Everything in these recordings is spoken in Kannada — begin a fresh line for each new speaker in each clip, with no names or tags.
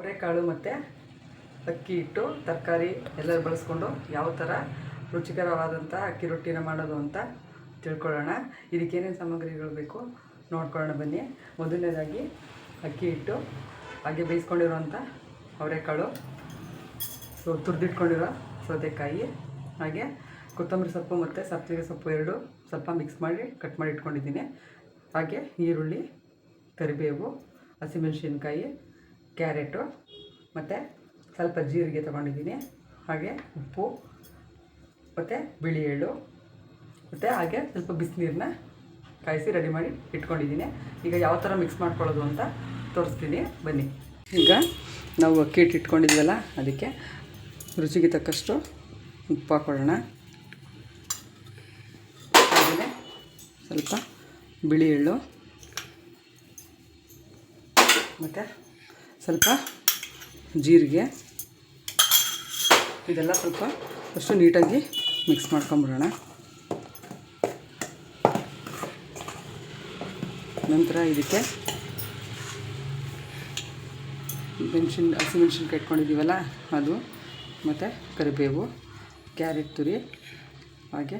ಅವರೆಕಾಳು ಮತ್ತು ಅಕ್ಕಿ ಹಿಟ್ಟು ತರಕಾರಿ ಎಲ್ಲ ಬಳಸ್ಕೊಂಡು ಯಾವ ಥರ ರುಚಿಕರವಾದಂಥ ಅಕ್ಕಿ ರೊಟ್ಟಿನ ಮಾಡೋದು ಅಂತ ತಿಳ್ಕೊಳ್ಳೋಣ. ಇದಕ್ಕೆ ಏನೇನು ಸಾಮಗ್ರಿಗಳು ಬೇಕು ನೋಡ್ಕೊಳ್ಳೋಣ ಬನ್ನಿ. ಮೊದಲನೇದಾಗಿ ಅಕ್ಕಿ ಹಿಟ್ಟು ಹಾಗೆ ಬೇಯಿಸ್ಕೊಂಡಿರೋಂಥ ಅವರೆಕಾಳು. ಸೊ, ತುರಿದಿಟ್ಕೊಂಡಿರೋ ಸೌತೆಕಾಯಿ, ಹಾಗೆ ಕೊತ್ತಂಬರಿ ಸೊಪ್ಪು ಮತ್ತು ಸಬ್ಸಿಗೆ ಸೊಪ್ಪು ಎರಡು ಸ್ವಲ್ಪ ಮಿಕ್ಸ್ ಮಾಡಿ ಕಟ್ ಮಾಡಿ ಇಟ್ಕೊಂಡಿದ್ದೀನಿ. ಹಾಗೆ ಈರುಳ್ಳಿ, ಕರಿಬೇವು, ಹಸಿಮೆಣಸಿನ್ಕಾಯಿ ಕ್ಯಾರೆಟು ಮತ್ತು ಸ್ವಲ್ಪ ಜೀರಿಗೆ ತೊಗೊಂಡಿದ್ದೀನಿ. ಹಾಗೆ ಉಪ್ಪು, ಮತ್ತು ಬಿಳಿ ಎಳ್ಳು, ಮತ್ತು ಹಾಗೆ ಸ್ವಲ್ಪ ಬಿಸಿನೀರನ್ನ ಕಾಯಿಸಿ ರೆಡಿ ಮಾಡಿ ಇಟ್ಕೊಂಡಿದ್ದೀನಿ. ಈಗ ಯಾವ ಥರ ಮಿಕ್ಸ್ ಮಾಡ್ಕೊಳ್ಳೋದು ಅಂತ ತೋರಿಸ್ತೀನಿ. ಬನ್ನಿ. ಈಗ ನಾವು ಅಕ್ಕಿ ಹಿಟ್ಟು ಇಟ್ಕೊಂಡಿದ್ವಲ್ಲ, ಅದಕ್ಕೆ ರುಚಿಗೆ ತಕ್ಕಷ್ಟು ಉಪ್ಪು ಹಾಕೊಳ್ಳೋಣ. ಹಾಗೆಯೇ ಸ್ವಲ್ಪ ಬಿಳಿ ಎಳ್ಳು, ಮತ್ತು ಸ್ವಲ್ಪ ಜೀರಿಗೆ, ಇದೆಲ್ಲ ಸ್ವಲ್ಪ ಫಸ್ಟು ನೀಟಾಗಿ ಮಿಕ್ಸ್ ಮಾಡ್ಕೊಂಬಿಡೋಣ. ನಂತರ ಇದಕ್ಕೆ ಮೆಣಸಿನ ಹಸಿಮೆಣ್ಸಿನ್ಕಾಯಿ ಇಟ್ಕೊಂಡಿದ್ದೀವಲ್ಲ ಅದು, ಮತ್ತು ಕರಿಬೇವು, ಕ್ಯಾರೆಟ್ ತುರಿ, ಹಾಗೆ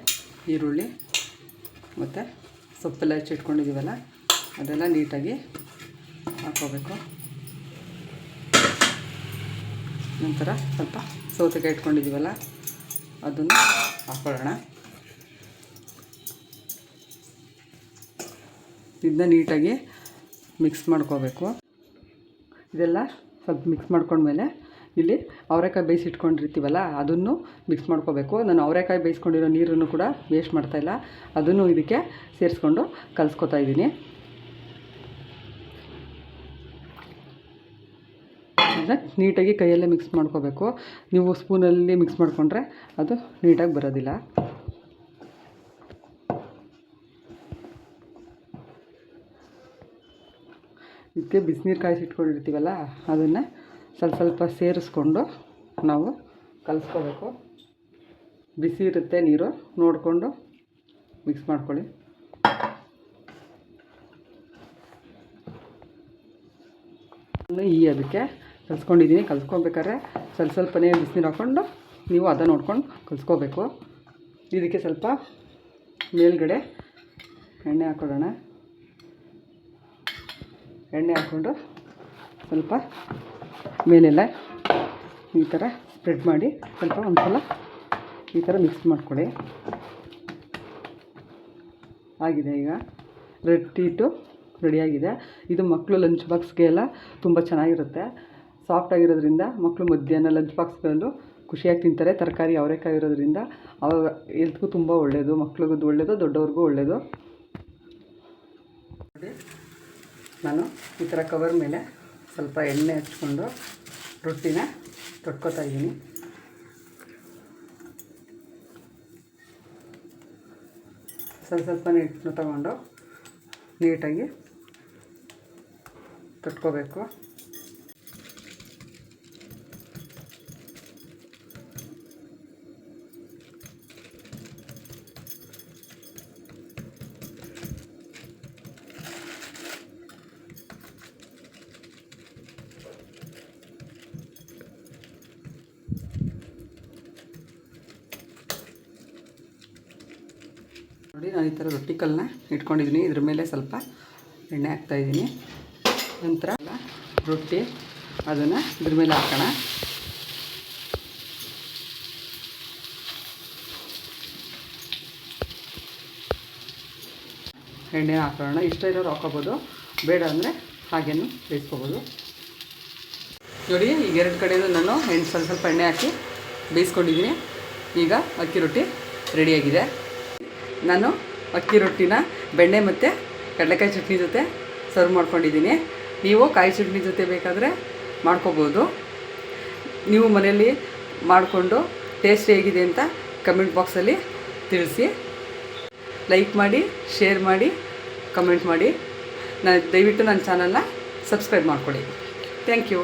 ಈರುಳ್ಳಿ, ಮತ್ತು ಸೊಪ್ಪೆಲ್ಲ ಹೆಚ್ಚಿಟ್ಕೊಂಡಿದ್ದೀವಲ್ಲ ಅದೆಲ್ಲ ನೀಟಾಗಿ ಹಾಕ್ಕೋಬೇಕು. ನಂತರ ಸ್ವಲ್ಪ ಸೌತೆಕಾಯಿ ಇಟ್ಕೊಂಡಿದ್ದೀವಲ್ಲ, ಅದನ್ನು ಹಾಕ್ಕೊಳ್ಳೋಣ ಇದನ್ನ ನೀಟಾಗಿ ಮಿಕ್ಸ್ ಮಾಡ್ಕೋಬೇಕು. ಇದೆಲ್ಲ ಸ್ವಲ್ಪ ಮಿಕ್ಸ್ ಮಾಡ್ಕೊಂಡ್ಮೇಲೆ ಇಲ್ಲಿ ಅವರೆಕಾಯಿ ಬೇಯಿಸಿಟ್ಕೊಂಡಿರ್ತೀವಲ್ಲ, ಅದನ್ನು ಮಿಕ್ಸ್ ಮಾಡ್ಕೋಬೇಕು. ನಾನು ಅವರೆಕಾಯಿ ಬೇಯಿಸ್ಕೊಂಡಿರೋ ನೀರನ್ನು ಕೂಡ ವೇಸ್ಟ್ ಮಾಡ್ತಾಯಿಲ್ಲ ಅದನ್ನು ಇದಕ್ಕೆ ಸೇರಿಸ್ಕೊಂಡು ಕಲಿಸ್ಕೊತಾ ಇದ್ದೀನಿ. ನೀಟಾಗಿ ಕೈಯಲ್ಲೇ ಮಿಕ್ಸ್ ಮಾಡ್ಕೋಬೇಕು. ನೀವು ಸ್ಪೂನಲ್ಲಿ ಮಿಕ್ಸ್ ಮಾಡಿಕೊಂಡ್ರೆ ಅದು ನೀಟಾಗಿ ಬರೋದಿಲ್ಲ. ಇದಕ್ಕೆ ಬಿಸಿನೀರು ಕಾಯಿಸಿಟ್ಕೊಂಡಿರ್ತೀವಲ್ಲ, ಅದನ್ನು ಸ್ವಲ್ಪ ಸ್ವಲ್ಪ ಸೇರಿಸ್ಕೊಂಡು ನಾವು ಕಲಿಸ್ಕೋಬೇಕು. ಬಿಸಿ ಇರುತ್ತೆ ನೀರು, ನೋಡಿಕೊಂಡು ಮಿಕ್ಸ್ ಮಾಡ್ಕೊಳ್ಳಿ. ಈ ಅದಕ್ಕೆ ಕಲಿಸ್ಕೊಂಡಿದ್ದೀನಿ. ಕಲಿಸ್ಕೊಬೇಕಾದ್ರೆ ಸ್ವಲ್ಪ ಸ್ವಲ್ಪನೇ ಬಿಸಿನೀರು ಹಾಕ್ಕೊಂಡು ನೀವು ಅದ ನೋಡ್ಕೊಂಡು ಕಲ್ಸ್ಕೋಬೇಕು. ಇದಕ್ಕೆ ಸ್ವಲ್ಪ ಮೇಲ್ಗಡೆ ಎಣ್ಣೆ ಹಾಕೊಳ್ಳೋಣ ಎಣ್ಣೆ ಹಾಕ್ಕೊಂಡು ಸ್ವಲ್ಪ ಮೇಲೆಲ್ಲ ಈ ಥರ ಸ್ಪ್ರೆಡ್ ಮಾಡಿ ಸ್ವಲ್ಪ ಒಂದು ಸಲ ಈ ಥರ ಮಿಕ್ಸ್ ಮಾಡ್ಕೊಳ್ಳಿ. ಆಗಿದೆ ಈಗ. ರೊಟ್ಟಿಟ್ಟು ರೆಡಿಯಾಗಿದೆ ಇದು ಮಕ್ಕಳು ಲಂಚ್ ಬಾಕ್ಸ್ಗೆ ಎಲ್ಲ ತುಂಬ ಚೆನ್ನಾಗಿರುತ್ತೆ. ಸಾಫ್ಟಾಗಿರೋದ್ರಿಂದ ಮಕ್ಕಳು ಮಧ್ಯಾಹ್ನ ಲಂಚ್ ಬಾಕ್ಸ್ ಬಂದು ಖುಷಿಯಾಗಿ ತಿಂತಾರೆ. ತರಕಾರಿ ಅವರೆಕಾಯಿ ಇರೋದ್ರಿಂದ ಅವಾಗ ಎಲ್ತ್ಗೂ ತುಂಬ ಒಳ್ಳೆಯದು ಮಕ್ಳಿಗೂ ಒಳ್ಳೆಯದು ದೊಡ್ಡವ್ರಿಗೂ ಒಳ್ಳೆಯದು ನೋಡಿ ನಾನು ಈ ಥರ ಕವರ್ ಮೇಲೆ ಸ್ವಲ್ಪ ಎಣ್ಣೆ ಹಚ್ಕೊಂಡು ರೊಟ್ಟಿನ ತೊಟ್ಕೋತಾ ಇದ್ದೀನಿ. ಸ್ವಲ್ಪ ಸ್ವಲ್ಪ ಹಿಟ್ಟನ್ನು ತಗೊಂಡು ನೀಟಾಗಿ ತೊಟ್ಕೋಬೇಕು. ನೋಡಿ, ನಾನು ಈ ಥರ ರೊಟ್ಟಿ ಕಲ್ಲನ್ನ ಇಟ್ಕೊಂಡಿದ್ದೀನಿ. ಇದ್ರ ಮೇಲೆ ಸ್ವಲ್ಪ ಎಣ್ಣೆ ಹಾಕ್ತಾಯಿದ್ದೀನಿ ನಂತರ ರೊಟ್ಟಿ, ಅದನ್ನು ಇದ್ರ ಮೇಲೆ ಹಾಕೋಣ. ಎಣ್ಣೆ ಹಾಕೋಣ. ಇಷ್ಟ ಇರೋರು ಹಾಕೋಬೋದು. ಬೇಡ ಅಂದರೆ ಹಾಗೇನು ಬೇಯಿಸ್ಕೋಬೋದು. ನೋಡಿ, ಈಗ ಎರಡು ಕಡೆಯೂ ನಾನು ಎಣ್ಣೆ ಸ್ವಲ್ಪ ಸ್ವಲ್ಪ ಎಣ್ಣೆ ಹಾಕಿ ಬೇಯಿಸ್ಕೊಂಡಿದ್ದೀನಿ. ಈಗ ಅಕ್ಕಿ ರೊಟ್ಟಿ ರೆಡಿಯಾಗಿದೆ ನಾನು ಅಕ್ಕಿ ರೊಟ್ಟಿನ, ಬೆಣ್ಣೆ ಮತ್ತು ಕಡಲೆಕಾಯಿ ಚಟ್ನಿ ಜೊತೆ ಸರ್ವ್ ಮಾಡ್ಕೊಂಡಿದ್ದೀನಿ. ನೀವು ಕಾಯಿ ಚಟ್ನಿ ಜೊತೆ ಬೇಕಾದರೆ ಮಾಡ್ಕೋಬೋದು. ನೀವು ಮನೆಯಲ್ಲಿ ಮಾಡಿಕೊಂಡು ಟೇಸ್ಟ್ ಹೇಗಿದೆ ಅಂತ ಕಮೆಂಟ್ ಬಾಕ್ಸಲ್ಲಿ ತಿಳಿಸಿ. ಲೈಕ್ ಮಾಡಿ ಶೇರ್ ಮಾಡಿ ಕಮೆಂಟ್ ಮಾಡಿ. ನಾನು ದಯವಿಟ್ಟು ನನ್ನ ಚಾನಲ್ನ ಸಬ್ಸ್ಕ್ರೈಬ್ ಮಾಡ್ಕೊಳ್ಳಿ. Thank you